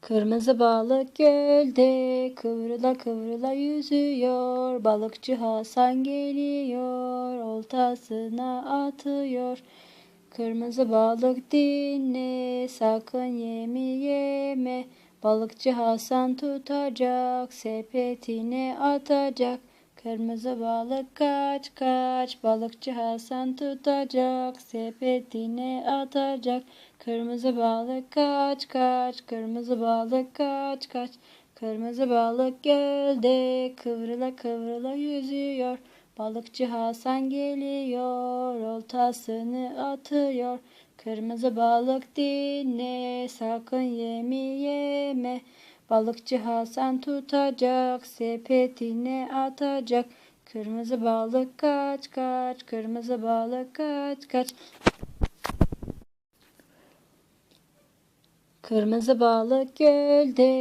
Kırmızı balık gölde kıvrıla kıvrıla yüzüyor. Balıkçı Hasan geliyor, oltasına atıyor. Kırmızı balık dinle, sakın yemi yeme. Balıkçı Hasan tutacak, sepetine atacak. Kırmızı balık kaç kaç, balıkçı Hasan tutacak, sepetine atacak. Kırmızı balık kaç kaç, kırmızı balık kaç kaç. Kırmızı balık gölde kıvrıla kıvrıla yüzüyor. Balıkçı Hasan geliyor, oltasını atıyor. Kırmızı balık dinle, sakın yemi yeme. Balıkçı Hasan tutacak, sepetine atacak. Kırmızı balık kaç kaç, kırmızı balık kaç kaç. Kırmızı balık gölde